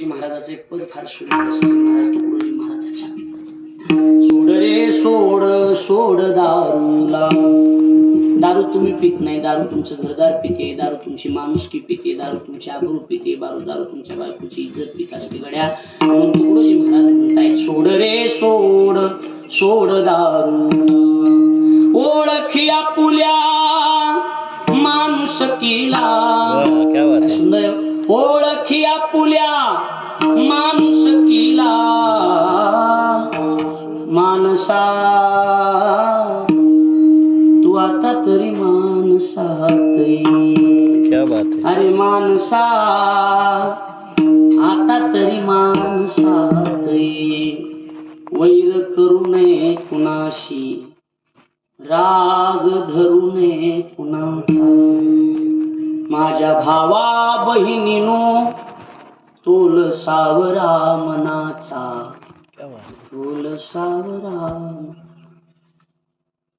महाराजाचं पद फार महाराज तुकडोजी महाराजाच्या सोड रे सोड सोड दारूला. दारू तुम्ही पित नाही दारू तुमचं घरदार पिते दारू तुमची माणुसकी पिते दारू तुमची आबरू पिते बारू दारू तुमच्या बायकोची इज्जत पित असते गड्या. म्हणून तुकडोजी महाराज म्हणतायत सोड रे सोड सोड दारू ओळखी आपुल्या माणुसकीला. सुंदर आहे. माणुसकीला मानसा तू आता तरी माणसात है. अरे मानसा आता तरी माणसात. वैर करू नये कुणाशी राग धरू नये कुणाचा. माझ्या भावा बहिणीनो तोल सावरा मनाचा तोल सावरा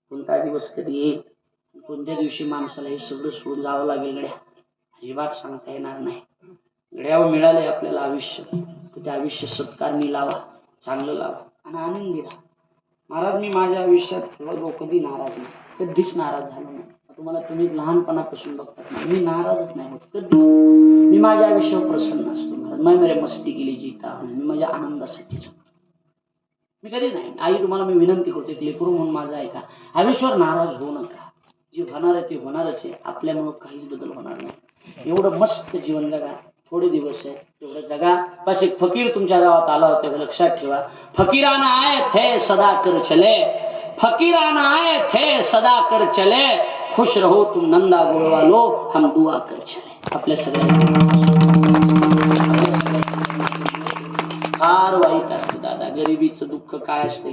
कोणता दिवस कधी येईल? कोणत्या दिवशी माणसाला हे सगळं सोडून जावं लागेल गड्या? अजिबात सांगता येणार नाही. गड्यावर मिळालंय आपल्याला आयुष्य. तर ते आयुष्य सत्कारणी लावा चांगलं लावा आणि आनंदी राहा. महाराज मी माझ्या आयुष्यात रो- कधी नाराज नाही. कधीच नाराज झालो नाही. तुम्हाला तुम्ही लहानपणापासून बघतात मी नाराजच नाही होत. कधीच. मी माझ्या आयुष्यावर प्रसन्न असतो. मैं मेरे मस्ती केली जीता हूं. मी माझ्या आनंदासाठी मी कधी नाही. आई तुम्हाला मी विनंती करतो ते करू म्हणून माझा ऐका. आयुष्यावर नाराज होऊ नका. जे होणार आहे ते होणारच आहे. आपल्यामुळं काहीच बदल होणार नाही. एवढं मस्त जीवन जगा. थोडे दिवस आहे. तेवढं जगा. बस एक फकीर तुमच्या गावात आला होता हे लक्षात ठेवा. फकीराना आय थे सदा कर चले. फकीराना आय थे सदा कर चले. खुश रहो तुम नंदा गोळवालो. हम दुआ कर चले. आपल्या सगळ्यांना फार वाईट असतं दादा. गरिबीचं दुःख काय असतं?